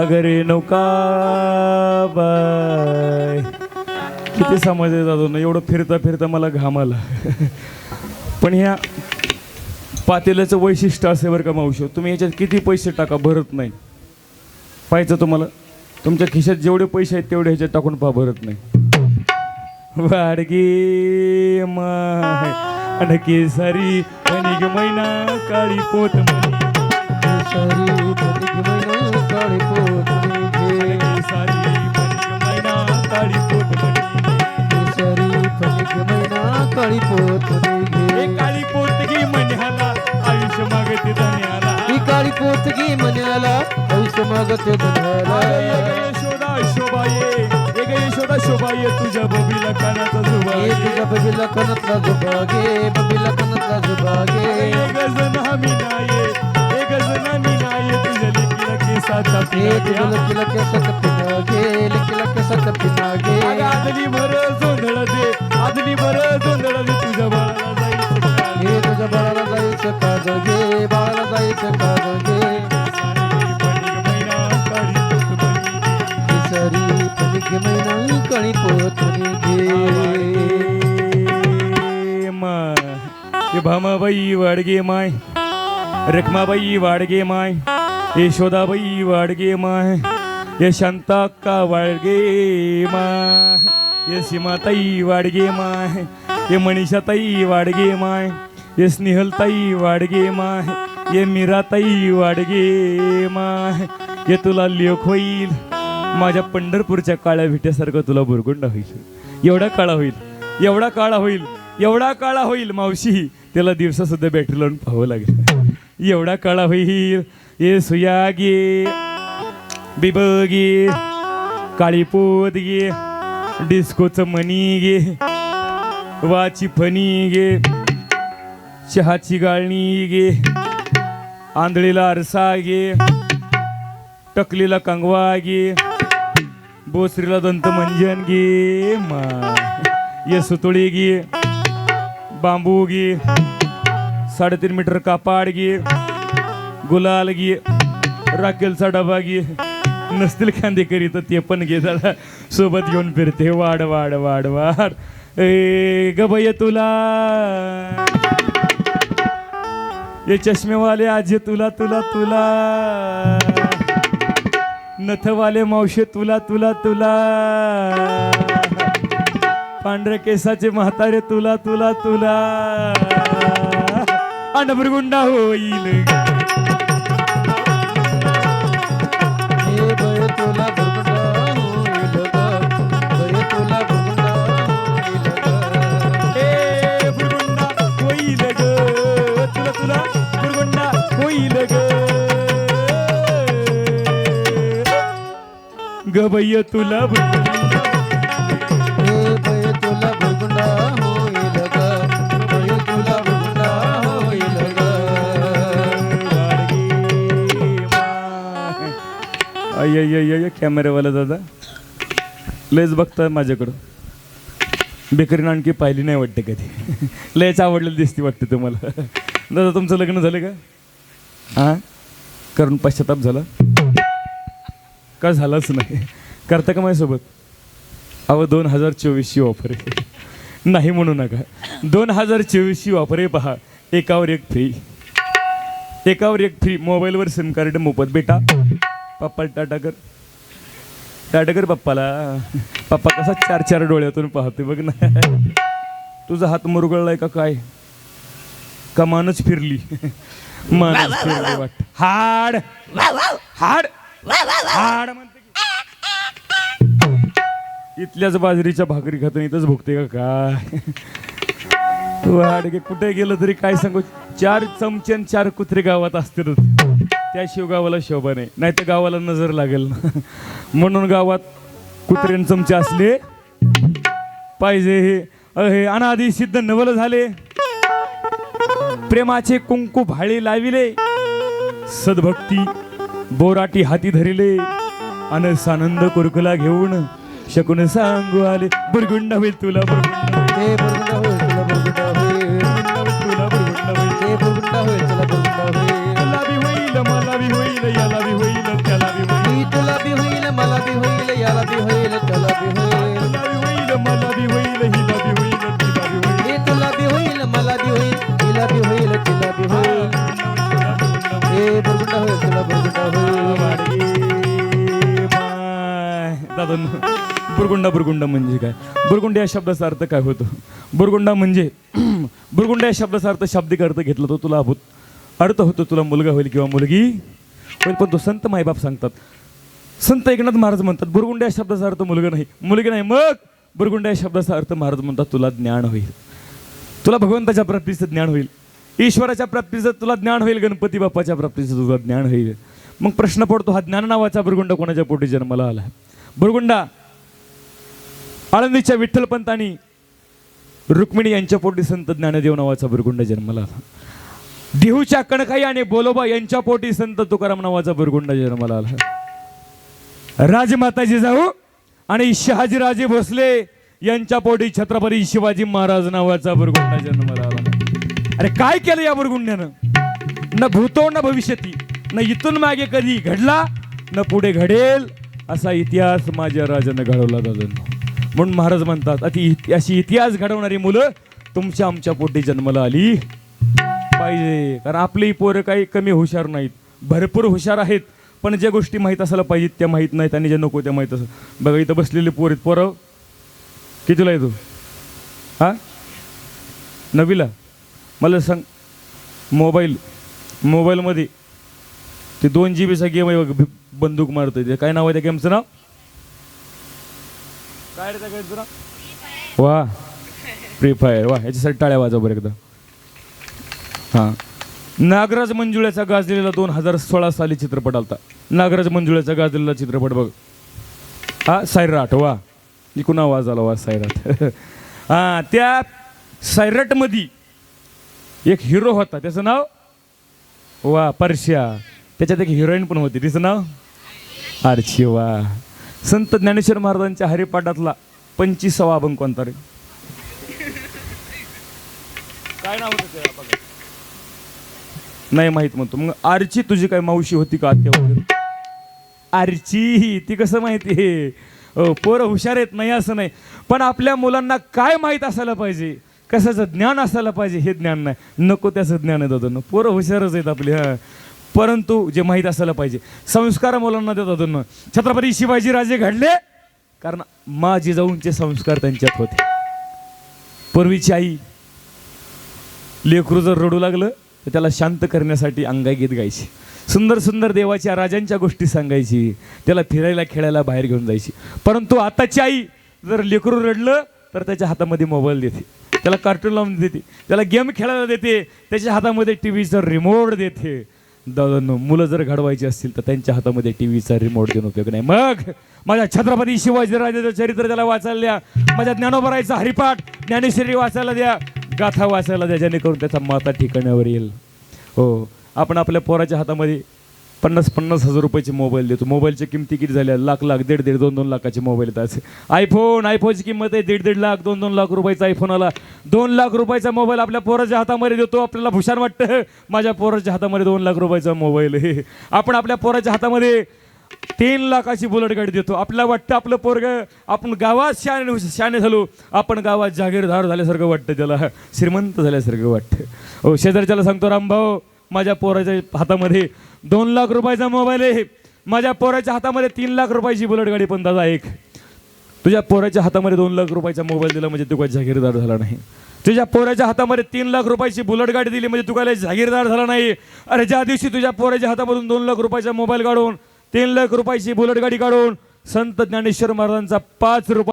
अगरे नौका बाय. किती समज जातो ना एवढं फिरता फिरता मला घाम आला. पण ह्या पातेल्याचं वैशिष्ट्य असे बरं का मावशो. तुम्ही याच्यात किती पैसे टाका भरत नाही. पाहायचं तुम्हाला. तुमच्या खिशात जेवढे पैसे आहेत तेवढे ह्याच्यात टाकून पहा भरत नाही. वाडगी माय अडकी सारी अनिक मैना काळी पोत सारी मैना काळी पोत काळी घे काळी पोतगी म्हणाला आयुष्य मागते धन्याला. ही काळी पोतगी मन्याला आयुष्य मागत धनाला यशोदा शोभा ये एक यशोदा शोभा ये तुझ्या बबीला कानाचा तुझ्या बबीला कनतला बबीला एक जण हमी नाये. एक जण मी नाये. तुझ्या लेकीला केसाचा तुझ्या पिना लकीला पिनागे अगं आदली भर जोंधळ दे तुझ्या बाळाला जायचं. का? हे तुझ्या बाळाला जायचं घे बाळाला जायचं मैना घे. ये भामाबाई वाडगे माय रखमाबाई वाडगे माय यशोदाबाई वाडगे माय ये शांताक्का वाडगे माय. ये सीमाताई वाडगे माय ये मनीषाताई वाडगे माय ये स्नेहलताई वाडगे माय ये मीराताई वाडगे माय ये तुला लेख होईल. माझ्या पंढरपूरच्या काळ्या विट्यासारखं तुला बुरगुंडा होईल. एवढा काळा होईल एवढा काळा होईल एवढा काळा होईल मावशी. त्याला दिवसा सुद्धा बॅटरी लावून पाहावं लागेल. एवढा काळा होईल. ये सुया गे बिब गे काळी पोत गे डिस्कोचं मनी गे वाची फणी गे चहाची गाळणी गे आंधळीला आरसा गे टकलीला कंगवा गे बोसरीला दंत मंजन गे मा ये सुतोळी गे बांबू गे साडेतीन मीटर कापाड गे गुलाल गे राखेलचा डबा गे नसतील खांदेकरी तर ते पण घे जरा. सोबत घेऊन फिरते. वाढ वाढ वाढ वाढ. ए गबय तुला. ये चष्मेवाले आजे तुला तुला तुला. नथवाले मावशे तुला तुला तुला. पांढऱ्या केसाचे म्हातारे तुला तुला तुला. अनभरगुंडा होईल होईल ग. अय्य कॅमेरावाला दादा. लयच बघता माझ्याकडं बेकरीनं आणखी पाहिली नाही वाटते कधी. लयच आवडलेली दिसती वाटते तुम्हाला. दादा तुमचं लग्न झालं का? हां? करून पश्चाताप झाला? का झालाच नाही. करता का माझ्यासोबत? अहो दोन हजार चोवीसची ऑफर आहे. नाही म्हणू नका. दोन हजार चोवीसची ऑफर आहे पहा. एकावर एक फ्री एकावर एक फ्री मोबाईलवर सिम कार्ड मोफत. बेटा पप्पा टाटा कर. टाटा कर पप्पाला. पप्पा कसा चार चार डोळ्यातून पाहते बघ ना. तुझा हात मुरगळलाय का काय? कमानच फिरली? मानच फिरली वाट. हाड! हाड! हाड म्हणते की. इथल्याच बाजरीच्या भाकरी खातून इथंच भुगते का काय? वाड गे कुठे गेलं तरी काय सांगू? चार चमचे आणि चार कुत्रे गावात असतील त्या गावाला शोभा नाही. नाही तर गावाला नजर लागेल ना. म्हणून गावात कुत्रे आणि चमचे असले पाहिजे हे. अहे अनादी सिद्ध नवल झाले. प्रेमाचे कुंकू भाळे लाविले. सद्भक्ती बोराटी हाती धरिले अन सानंद कुरकुला घेऊन शकून सांगू आले बुरगुंड होईल तुला मला बी होईल मला होईल बी होईल तिला बी होईल बुरगुंड बुरगुंड बुरगुंडा म्हणजे काय? बुरगुंड या शब्दाचा अर्थ काय होतो? बुरगुंडा म्हणजे बुरगुंड या शब्दाचा अर्थ शाब्दिक अर्थ घेतला तो तुला अभूत. अर्थ होतो तुला मुलगा होईल किंवा मुलगी होईल पण तो संत मायबाप सांगतात. संत एकनाथ महाराज म्हणतात बुरगुंड या शब्दाचा अर्थ मुलगा नाही. मुलगी नाही मग बुरगुंड या शब्दाचा अर्थ महाराज म्हणतात तुला ज्ञान होईल. तुला भगवंताच्या प्रतीचं ज्ञान होईल. ईश्वराच्या प्राप्तीचं तुला ज्ञान होईल गणपती बाप्पाच्या प्राप्तीचं तुला ज्ञान होईल. मग प्रश्न पडतो हा ज्ञान नावाचा बुरगुंडा कोणाच्या पोटी जन्माला आला? बुरगुंडा आळंदीच्या विठ्ठलपंतांनी रुक्मिणी यांच्या पोटी संत ज्ञानदेव नावाचा बुरगुंडा जन्माला आला. देहूच्या कणखाई आणि बोलोबा यांच्या पोटी संत तुकाराम नावाचा बुरगुंडा जन्माला आला. राजमाता जिजाऊ आणि शहाजीराजे भोसले यांच्या पोटी छत्रपती शिवाजी महाराज नावाचा बुरगुंडा जन्माला अरे काय केलं या बुरगुंड्यानं न भूतो न भविष्यती न इथून मागे कधी घडला न पुढे घडेल असा इतिहास माझ्या राजानं घडवला दादांना. म्हणून महाराज म्हणतात अति अशी इतिहास घडवणारी मुलं तुमच्या आमच्या पोटी जन्माला आली. पाहिजे कारण आपली पोरं काही कमी हुशार नाहीत. भरपूर हुशार आहेत पण ज्या गोष्टी माहीत असायला पाहिजेत त्या माहीत नाहीत आणि ज्या नको त्या माहीत असं बघा इथं बसलेले पोर आहेत पोरं. कितीला येतो हा? नवीला मला सांग मोबाईल मोबाईलमध्ये ते दोन जी बीचा गेम आहे बघ बंदूक मारतोय ते. काय नाव आहे त्या गेमचं नाव? काय त्या गेमचं नाव? वा फ्री फायर वा याच्यासाठी टाळ्या वाजव बरं एकदा. हां. नागराज मंजुळ्याचा गाजलेला दोन हजार सोळा साली चित्रपट आलता. नागराज मंजुळ्याचा गाजलेला चित्रपट बघ. हा सायराट वा. इकून आवाज आला वा सायराट हां त्या सायराटमध्ये एक हिरो होता. त्याचं नाव? वा परश्या. त्याच्यात एक हिरोईन पण होती. तिचं नाव? आरशी वा संत ज्ञानेश्वर महाराजांच्या हरिपाठातला पंचवीसावा अभंग कोणता रे? काय नाव होतं नाही माहीत म्हणतो. मग आरची तुझी काय मावशी होती का आत्या वगैरे? आरची ती कसं माहिती आहे? पोरं हुशार आहेत नाही असं नाही. पण आपल्या मुलांना काय माहीत असायला पाहिजे? कशाचं ज्ञान असायला पाहिजे हे ज्ञान नाही. नको त्याचं ज्ञान आहे दादा पोरं हुशारच आहेत आपली हां. परंतु जे माहीत असायला पाहिजे. संस्कार मुलांना देतात दादा छत्रपती शिवाजीराजे घडले कारण माझी जाऊनचे संस्कार त्यांच्यात होते. पूर्वीची आई लेकरू जर रडू लागलं तर त्याला शांत करण्यासाठी अंगाई गीत गायची. सुंदर सुंदर देवाच्या राजांच्या गोष्टी सांगायची. त्याला फिरायला खेळायला बाहेर घेऊन जायची. परंतु आताची आई जर लेकरू रडलं तर त्याच्या हातामध्ये मोबाईल देते. त्याला कार्टून लावून देते. त्याला गेम खेळायला देते. त्याच्या हातामध्ये टी व्हीचा रिमोट देते. दादांनो मुलं जर घडवायची असतील तर त्यांच्या हातामध्ये टी व्हीचा रिमोट देऊन उपयोग नाही. मग माझ्या छत्रपती शिवाजीराजाचं चरित्र त्याला वाचायला द्या. माझ्या ज्ञानोबरायचा हरिपाठ ज्ञानेश्वरी वाचायला द्या. गाथा वाचायला द्या जेणेकरून त्याचा माता ठिकाण्यावर येईल. हो आपण आपल्या पोराच्या हातामध्ये पन्नास पन्नास हजार रुपयाचे मोबाईल देतो. मोबाईलची किमती किती झाल्या? लाख लाख दीड दीड दोन दोन लाखाचे मोबाईल येतात. आयफोन आयफोनची किंमत आहे दीड दीड लाख दोन दोन लाख रुपयाचा आयफोन आला. दोन लाख रुपयाचा मोबाईल आपल्या पोराच्या हातामध्ये देतो. आपल्याला भूषण वाटतं. माझ्या पोराच्या हातामध्ये दोन लाख रुपयाचा मोबाईल आहे. आपण आपल्या पोराच्या हातामध्ये तीन लाखाची बुलेट गाडी देतो. आपल्याला वाटतं आपलं पोरग आपण गावात शाने शाने झालो. आपण गावात जागीरदार झाल्यासारखं वाटतं त्याला. श्रीमंत झाल्यासारखं वाटतं. ओ शेजारच्याला सांगतो रामभाऊ माझ्या पोराच्या हातामध्ये दोन लाख रुपयाचा मोबाईल आहे. माझ्या पोराच्या हातामध्ये तीन लाख रुपयाची बुलेट गाडी पण दादा एक. तुझ्या पोराच्या हातामध्ये दोन लाख रुपयाचा मोबाईल दिला म्हणजे तुका जागीरदार झाला नाही. तुझ्या पोराच्या हातामध्ये तीन लाख रुपयाची बुलेट गाडी दिली म्हणजे तू जागीरदार झाला नाही. अरे ज्या दिवशी तुझ्या पोराच्या हातामधून दोन लाख रुपयाचा मोबाईल काढून तीन लाख रुपयाची बुलेट गाडी काढून संत ज्ञानेश्वर महाराजांचा पाच रुपये